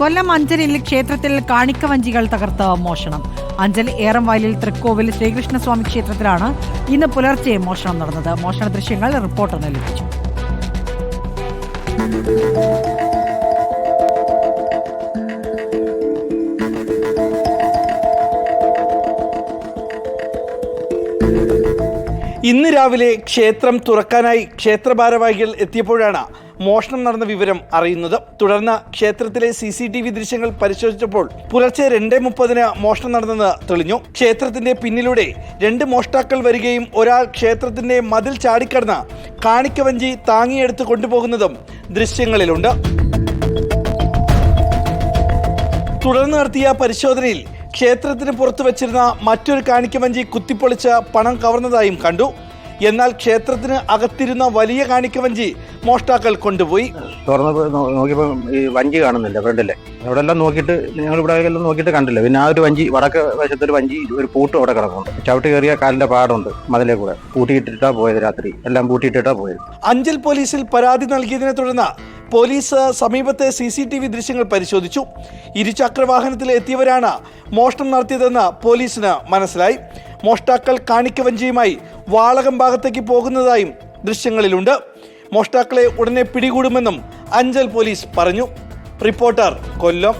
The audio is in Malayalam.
കൊല്ലം അഞ്ചലിൽ ക്ഷേത്രത്തിൽ കാണിക്കവഞ്ചികൾ തകർത്ത് മോഷണം. അഞ്ചൽ ഏറംവയലിൽ തൃക്കോവിൽ ശ്രീകൃഷ്ണസ്വാമി ക്ഷേത്രത്തിലാണ് ഇന്ന് പുലർച്ചെ മോഷണം നടന്നത്. മോഷണ ദൃശ്യങ്ങൾ റിപ്പോർട്ടറിന് ലഭിച്ചു. ഇന്ന് രാവിലെ ക്ഷേത്രം തുറക്കാനായി ക്ഷേത്ര ഭാരവാഹികൾ എത്തിയപ്പോഴാണ് മോഷണം നടന്ന വിവരം അറിയുന്നത്. തുടർന്ന് ക്ഷേത്രത്തിലെ സി സി ടി വി ദൃശ്യങ്ങൾ പരിശോധിച്ചപ്പോൾ പുലർച്ചെ രണ്ട് മുപ്പതിന് മോഷണം നടന്നെന്ന് തെളിഞ്ഞു. ക്ഷേത്രത്തിന്റെ പിന്നിലൂടെ രണ്ട് മോഷ്ടാക്കൾ വരികയും ഒരാൾ ക്ഷേത്രത്തിന്റെ മതിൽ ചാടിക്കടന്ന് കാണിക്കവഞ്ചി താങ്ങിയെടുത്ത് കൊണ്ടുപോകുന്നതും ദൃശ്യങ്ങളിലുണ്ട്. തുടർന്ന് നടത്തിയ പരിശോധനയിൽ ക്ഷേത്രത്തിന് പുറത്തു വച്ചിരുന്ന മറ്റൊരു കാണിക്കവഞ്ചി കുത്തിപ്പൊളിച്ച് പണം കവർന്നതായും കണ്ടു. എന്നാൽ ക്ഷേത്രത്തിന് അകത്തിരുന്ന വലിയ കാണിക്കവഞ്ചി മോഷ്ടാക്കൾ കൊണ്ടുപോയി. തുറന്നപ്പോൾ നോക്കിയപ്പോൾ ഈ വഞ്ചി കാണുന്നില്ല ഫ്രണ്ടിലെ. അവിടെ എല്ലാം നോക്കിയിട്ട് ഞങ്ങൾ ഇവിടെ എല്ലാം നോക്കിയിട്ട് കണ്ടില്ല. പിന്നെ ആ ഒരു വഞ്ചി വടക്ക് വശത്തൊരു വഞ്ചി ഒരു പൂട്ട് അവിടെ കിടക്കുന്നുണ്ട് ചവിട്ടി കയറിയ കാലിന്റെ പാടുണ്ട് മതിലെ കൂടെ. പൂട്ടിയിട്ടിട്ടാ പോയത് രാത്രി. എല്ലാം പൂട്ടിയിട്ടിട്ടാ പോയത്. അഞ്ചൽ പോലീസിൽ പരാതി നൽകിയതിനെ തുടർന്ന് പോലീസ് സമീപത്തെ സി സി ടി വി ദൃശ്യങ്ങൾ പരിശോധിച്ചു. ഇരുചക്രവാഹനത്തിൽ എത്തിയവരാണ് മോഷണം നടത്തിയതെന്ന് പോലീസിന് മനസ്സിലായി. മോഷ്ടാക്കൾ കാണിക്കവഞ്ചിയുമായി വാളകം ഭാഗത്തേക്ക് പോകുന്നതായും ദൃശ്യങ്ങളിലുണ്ട്. മോഷ്ടാക്കളെ ഉടനെ പിടികൂടുമെന്നും അഞ്ചൽ പോലീസ് പറഞ്ഞു. റിപ്പോർട്ടർ കൊല്ലം.